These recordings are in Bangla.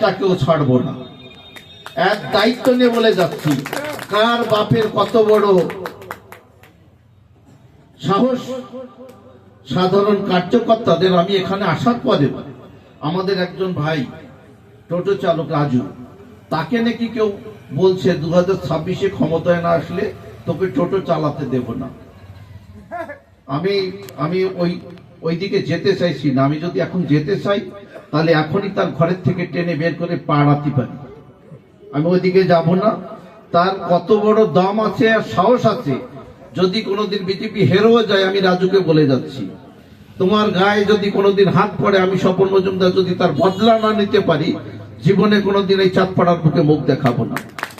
একটাকেও ছাড়বো না। এক দায়িত্ব নিয়ে বলে যাচ্ছি, কার বাপের কত বড় সাহস? সাধারণ কার্যকর্তাদের আমি এখানে আসার পরে আমাদের একজন ভাই, টোটো চালক রাজু, তাকে নাকি কেউ বলছে দু হাজার ছাব্বিশে ক্ষমতায় না আসলে তোকে টোটো চালাতে দেব না। আমি আমি ওই, ওইদিকে যেতে চাইছি না, আমি যদি এখন যেতে চাই তাহলে এখনই তার ঘরের থেকে টেনে বের করে পাড়াতে পারি আমি ওইদিকে যাব না। তার কত বড় দাম আছে আর সাহস আছে। যদি কোনোদিন বিজেপি হেরেও যায়, আমি রাজুকে বলে যাচ্ছি। তোমার গায়ে যদি কোনোদিন হাত পড়ে, আমি স্বপন মজুমদার যদি তার বদলা না নিতে পারি, জীবনে কোনোদিন এই চাঁদপাড়ার বুকে মুখ দেখাবো না।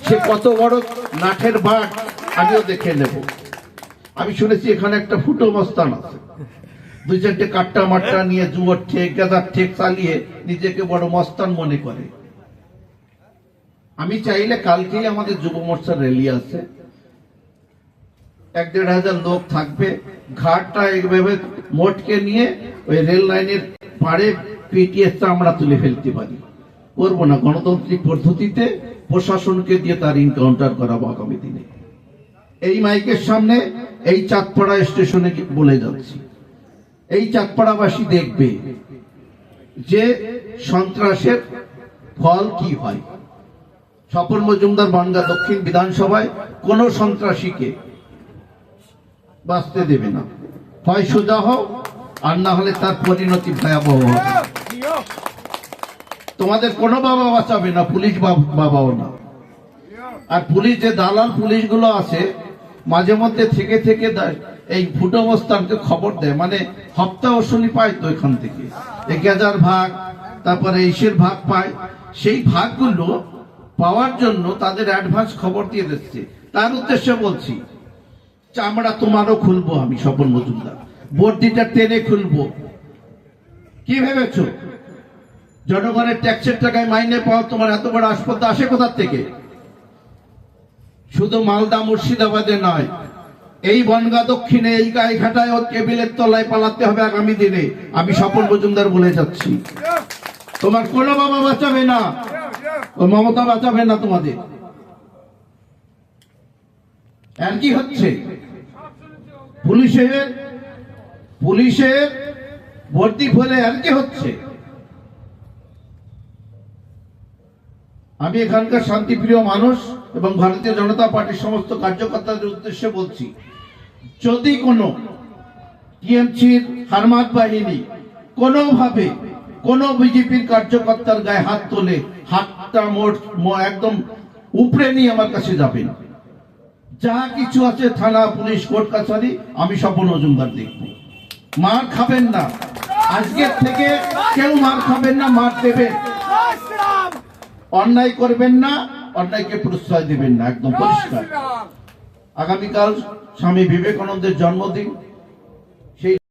সে কত বড় নাঠের বাট আমিও দেখে নেব। আমি শুনেছি এখানে একটা ফুটো মস্তান আছে। দুই চারটে কাট্টা মাট্টা নিয়ে জুয়োর ঠেক গাদার ঠেক চালিয়ে নিজেকে বড় মস্তান মনে করে। আমি চাইলে কালকেই আমাদের যুব মোর্চার র্যালি আছে। এক দেড় হাজার লোক থাকবে। ঘাটটা এইভাবে মোটকে নিয়ে ওই রেল লাইনের পাড়ে পিটিয়ে চামড়া তুলে ফেলতে পারি। করব না, গণতান্ত্রিক পদ্ধতিতে প্রশাসনকে দিয়ে তার ইনকাউন্টার করাবো আগামী দিনে। এই মাইকের সামনে এই চাঁদপাড়া স্টেশনে বলে যাচ্ছি। এই চাঁদপাড়াবাসী দেখবে যে সন্ত্রাসের ফল কি হয়। স্বপন মজুমদার বাংলা দক্ষিণ বিধানসভায় কোন সন্ত্রাসীকে বাঁচতে দেবে না। হয় সোজা হোক আর না হলে তার পরিণতি ভয়াবহ হবে। তোমাদের কোনো বাবা বাঁচাবে না, পুলিশ বাবাও না। আর পুলিশ যে দালাল পুলিশগুলো আছে, মাঝে মধ্যে থেকে থেকে এই ফুটোমস্তানকে খবর দেয়। মানে হপ্তা অশনি পায় তো এখান থেকে। এক হাজার ভাগ, তারপরে ইসের ভাগ পায়। সেই ভাগগুলো পাওয়ার জন্য তাদের অ্যাডভান্স খবর দিয়ে দিচ্ছে। তার উদ্দেশ্যে বলছি, চামড়া তোমারও খুলবো আমি, স্বপন মজুমদার। বর্দিটা টেনে খুলবো। কি ভেবেছো? জনগণের ট্যাক্সের টাকায় মাইনে পাওয়া তোমার এত বড় হাসপাতাল আসে কোথার থেকে? শুধু মালদা মুর্শিদাবাদে নয় এই বনগা দক্ষিণে, এই গায়েঘাটায় ওর টেবিলের তলায় পালাতে হবে আগামী দিনে। আমি স্বপন মজুমদার বলে যাচ্ছি। তোমার কোনো বাবা বাঁচাবে না। ও মমতা বাঁচাবে না তোমাদের। আর কি হচ্ছে? পুলিশের পুলিশের ভর্তি ফলে আর কি হচ্ছে? আমি এখানকার শান্তিপ্রিয় মানুষ এবং ভারতীয় জনতা পার্টির সমস্ত কার্যকর্তাদের উদ্দেশ্যে বলছি, যদি কোনো টিএমসির হারমাত বাহিনী কোনোভাবে কোনো বিজেপির কার্যকর্তার গায়ে হাত তোলে, হাতটা মোট একদম উপরে নিয়ে আমার কাছে যাবেন। যা কিছু আছে থানা, পুলিশ, কোর্ট, কাছারি, আমি স্বপন মজুমদার দেখব। মার খাবেন না। আজকের থেকে কেউ মার খাবেন না, মার দেবেন অন্যায় করবেন না অন্যায়কে প্রশ্রয় দিবেন না একদম পরিষ্কার। আগামীকাল স্বামী বিবেকানন্দের জন্মদিন।